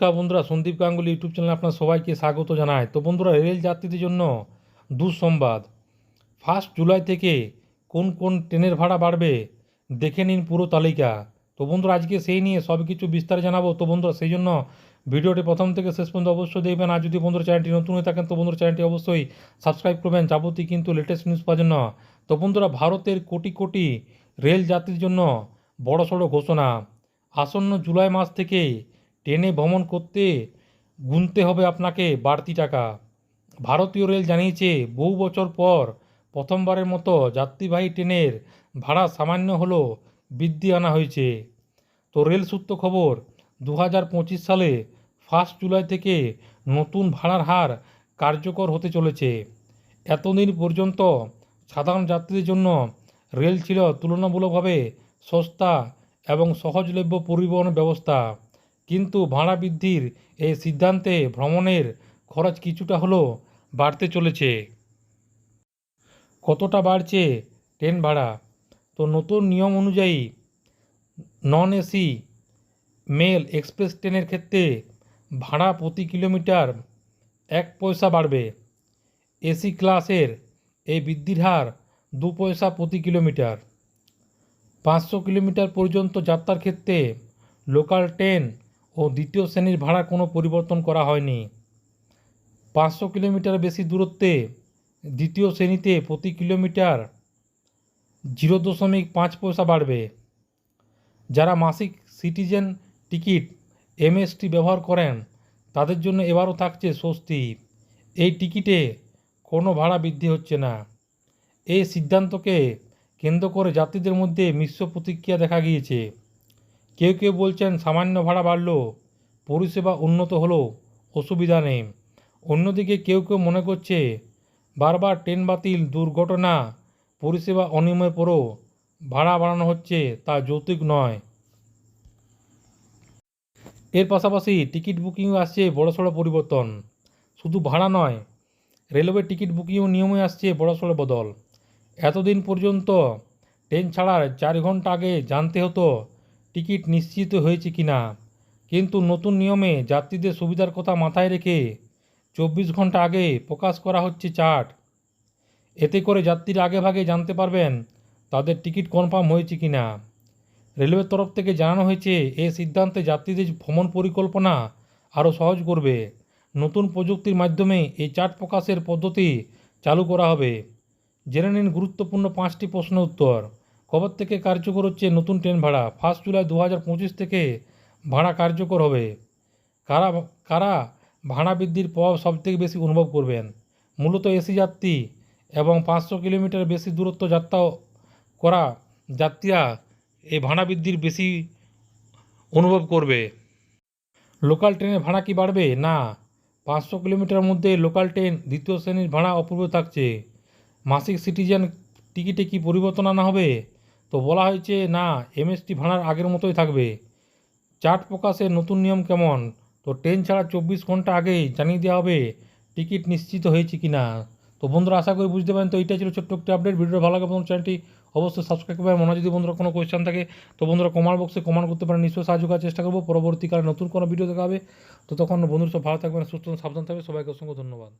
নমস্কার বন্ধুরা, সন্দীপ গাঙ্গুলি ইউটিউব চ্যানেলে আপনার সবাইকে স্বাগত জানাই। তো বন্ধুরা, রেল যাত্রীদের জন্য দুঃসংবাদ। ফার্স্ট জুলাই থেকে কোন কোন ট্রেনের ভাড়া বাড়বে দেখে নিন পুরো তালিকা। তো বন্ধুরা, আজকে সেই নিয়ে সব কিছু বিস্তার জানাব। তো বন্ধুরা, সেই জন্য ভিডিওটি প্রথম থেকে শেষ পর্যন্ত অবশ্যই দেখবেন। আর যদি বন্ধুরা চ্যানেলটি নতুন হয়ে থাকেন, তো বন্ধুরা চ্যানেলটি অবশ্যই সাবস্ক্রাইব করবেন। যাবতীয় কিন্তু লেটেস্ট নিউজ পাওয়ার জন্য। তো বন্ধুরা, ভারতের কোটি কোটি রেল যাত্রীর জন্য বড়সড় ঘোষণা। আসন্ন জুলাই মাস থেকে ট্রেনে ভ্রমণ করতে গুনতে হবে আপনাকে বাড়তি টাকা। ভারতীয় রেল জানিয়েছে, বহু বছর পর প্রথমবারের মতো যাত্রীবাহী ট্রেনের ভাড়া সামান্য হলেও বৃদ্ধি আনা হয়েছে। তো রেল সূত্র খবর দু হাজার পঁচিশ সালে ফার্স্ট জুলাই থেকে নতুন ভাড়ার হার কার্যকর হতে চলেছে। এতদিন পর্যন্ত সাধারণ যাত্রীদের জন্য রেল ছিল তুলনামূলকভাবে সস্তা এবং সহজলভ্য পরিবহন ব্যবস্থা। কিন্তু ভাড়া বৃদ্ধির এই সিদ্ধান্তে ভ্রমণের খরচ কিছুটা হলেও বাড়তে চলেছে। কতটা বাড়ছে ট্রেন ভাড়া? তো নতুন নিয়ম অনুযায়ী নন এসি মেল এক্সপ্রেস ট্রেনের ক্ষেত্রে ভাড়া প্রতি কিলোমিটার এক পয়সা বাড়বে। এসি ক্লাসের এই বৃদ্ধির হার দু পয়সা প্রতি কিলোমিটার। পাঁচশো কিলোমিটার পর্যন্ত যাত্রার ক্ষেত্রে লোকাল ট্রেন ও দ্বিতীয় শ্রেণির ভাড়া কোনো পরিবর্তন করা হয়নি। পাঁচশো কিলোমিটার বেশি দূরত্বে দ্বিতীয় শ্রেণীতে প্রতি কিলোমিটার জিরো দশমিক পাঁচ পয়সা বাড়বে। যারা মাসিক সিটিজেন টিকিট, এমএসটি ব্যবহার করেন, তাদের জন্য এবারও থাকছে স্বস্তি। এই টিকিটে কোনো ভাড়া বৃদ্ধি হচ্ছে না। এই সিদ্ধান্তকে কেন্দ্র করে যাত্রীদের মধ্যে মিশ্র প্রতিক্রিয়া দেখা গিয়েছে। কেউ কেউ বলছেন সামান্য ভাড়া বাড়লো, পরিষেবা উন্নত হলো, অসুবিধা নেই। অন্যদিকে কেউ কেউ মনে করছে, বারবার ট্রেন বাতিল, দুর্ঘটনা, পরিষেবা অনিয়মের পরও ভাড়া বাড়ানো হচ্ছে, তা যৌতুক নয়। এর পাশাপাশি টিকিট বুকিংও আসছে, বড়সড় পরিবর্তন। শুধু ভাড়া নয়, রেলওয়ে টিকিট বুকিংও নিয়মে আসছে, বড়সড় বদল। এতদিন পর্যন্ত ট্রেন ছাড়ার চার ঘণ্টা আগে জানতে হতো টিকিট নিশ্চিত হয়েছে কি না? কিন্তু নতুন নিয়মে যাত্রীদের সুবিধার কথা মাথায় রেখে চব্বিশ ঘণ্টা আগে প্রকাশ করা হচ্ছে চার্ট। এতে করে যাত্রীরা আগে ভাগে জানতে পারবেন তাদের টিকিট কনফার্ম হয়েছে কি না। রেলওয়ের তরফ থেকে জানানো হয়েছে এই সিদ্ধান্তে যাত্রীদের ভ্রমণ পরিকল্পনা আরও সহজ করবে। নতুন প্রযুক্তির মাধ্যমে এই চার্ট প্রকাশের পদ্ধতি চালু করা হবে। জেনে নিন গুরুত্বপূর্ণ পাঁচটি প্রশ্ন উত্তর। কবে থেকে কার্যকর হচ্ছে নতুন ট্রেন ভাড়া। ফার্স্ট জুলাই দু হাজার পঁচিশ থেকে ভাড়া কার্যকর হবে। কারা কারা ভাড়া বৃদ্ধির প্রভাব সবথেকে বেশি অনুভব করবেন? মূলত এসি যাত্রী এবং পাঁচশো কিলোমিটার বেশি দূরত্ব যাত্রা করা যাত্রীরা এই ভাড়া বৃদ্ধির বেশি অনুভব করবে। লোকাল ট্রেনের ভাড়া কি বাড়বে? না। পাঁচশো কিলোমিটার মধ্যে লোকাল ট্রেন দ্বিতীয় শ্রেণির ভাড়া অপূর্ব থাকছে। মাসিক সিটিজেন টিকিটে কি পরিবর্তন আনা হবে? তো বলা হয়েছে, না এমএসটি ভাড়ার আগের মতোই থাকবে। চার্ট প্রকাশের নতুন নিয়ম কেমন? তো ট্রেন ছাড়া চব্বিশ ঘণ্টা আগেই জানিয়ে দেওয়া হবে, টিকিট নিশ্চিত হয়েছে কি না? তো বন্ধুরা, আশা করি বুঝতে পারেন। তো এইটা ছিল ছোট্ট একটি আপডেট ভিডিও ভালো লাগে বন্ধু চ্যানেলটি অবশ্যই সাবস্ক্রাইব করবেন। মনে যদি বন্ধুরা কোনো কোয়েশ্চেন থাকে, তো বন্ধুরা কমেন্ট বক্সে কমেন্ট করতে পারেন। নিশ্চয়ই সাহায্য করার চেষ্টা করব। পরবর্তীকালে নতুন কোনো ভিডিও দেখা হবে। তো তখন বন্ধুরা সব ভালো থাকবেন, সুস্থ সাবধান থাকবে সবাইকে অসংখ্য ধন্যবাদ।